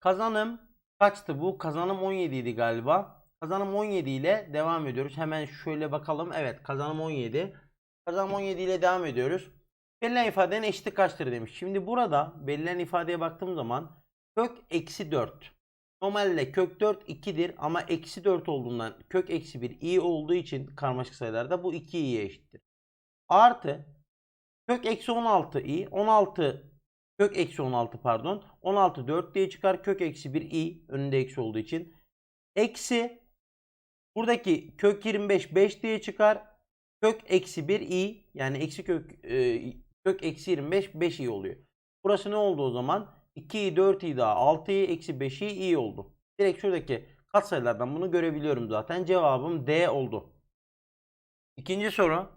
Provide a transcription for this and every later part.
Kazanım kaçtı bu? Kazanım 17 idi galiba. Kazanım 17 ile devam ediyoruz. Hemen şöyle bakalım. Evet kazanım 17. Kazanım 17 ile devam ediyoruz. Verilen ifadenin eşiti kaçtır demiş. Şimdi burada verilen ifadeye baktığım zaman kök eksi 4. Normalde kök 4 2'dir ama eksi 4 olduğundan kök eksi 1 i olduğu için karmaşık sayılarda bu 2 i'ye eşittir. Artı kök eksi 16 i 16 kök eksi 16 pardon 16 4 diye çıkar kök eksi 1 i önünde eksi olduğu için eksi buradaki kök 25 5 diye çıkar kök eksi 1 i yani eksi kök e, kök eksi 25 5 i oluyor. Burası ne oldu o zaman? 2i 4i daha 6i eksi 5i i oldu. Direkt şuradaki katsayılardan bunu görebiliyorum zaten. Cevabım D oldu. İkinci soru.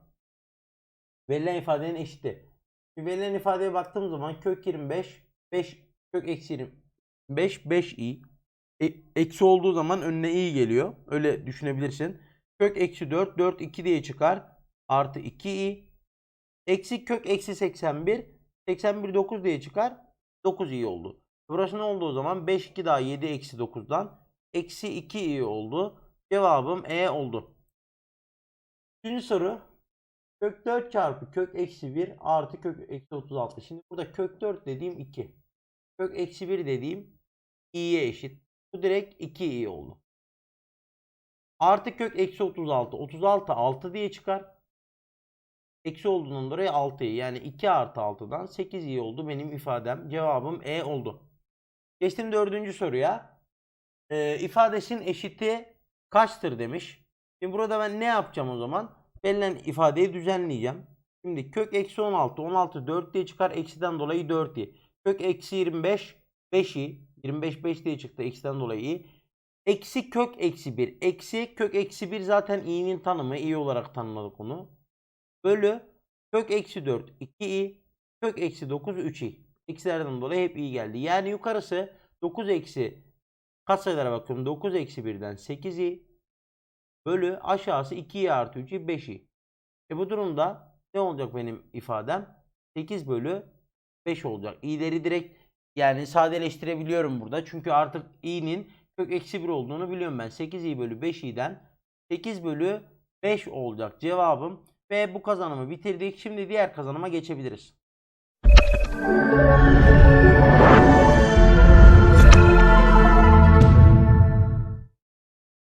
Verilen ifadenin eşiti. Verilen ifadeye baktığım zaman kök 25 5 kök eksi 25 5i E- eksi olduğu zaman önüne i geliyor. Öyle düşünebilirsin. Kök eksi 4 4 2 diye çıkar. Artı 2i eksi kök eksi 81 81 9 diye çıkar. 9 i oldu. Burası ne oldu o zaman? 5 2 daha 7 eksi 9'dan eksi 2 i oldu. Cevabım E oldu. Üçüncü soru. Kök 4 çarpı kök eksi 1 artı kök eksi 36. Şimdi burada kök 4 dediğim 2. Kök eksi 1 dediğim i'ye eşit. Bu direkt 2i oldu. Artı kök eksi 36. 36 6 diye çıkar. Eksi olduğundan dolayı 6'yı yani 2 artı 6'dan 8 i oldu benim ifadem. Cevabım E oldu. Geçtim dördüncü soruya. Ee, ifadesinin eşiti kaçtır demiş. Şimdi burada ben ne yapacağım o zaman? Verilen ifadeyi düzenleyeceğim. Şimdi kök eksi 16. 16 4 diye çıkar. Eksiden dolayı 4 i. Kök eksi 25 5 i. 25 5 diye çıktı. Eksiden dolayı i. Eksi kök eksi 1. Eksi kök eksi 1 zaten i'nin tanımı. i olarak tanımladık onu. Bölü kök eksi 4 2i. Kök eksi 9 3i. Eksilerden dolayı hep i geldi. Yani yukarısı 9 eksi katsayılara bakıyorum. 9 eksi 1'den 8i bölü aşağısı 2i artı 3i 5i. E bu durumda ne olacak benim ifadem? 8 bölü 5 olacak. i'leri direkt yani sadeleştirebiliyorum burada. Çünkü artık i'nin kök eksi 1 olduğunu biliyorum ben. 8i bölü 5i'den 8 bölü 5 olacak cevabım. Ve bu kazanımı bitirdik. Şimdi diğer kazanıma geçebiliriz.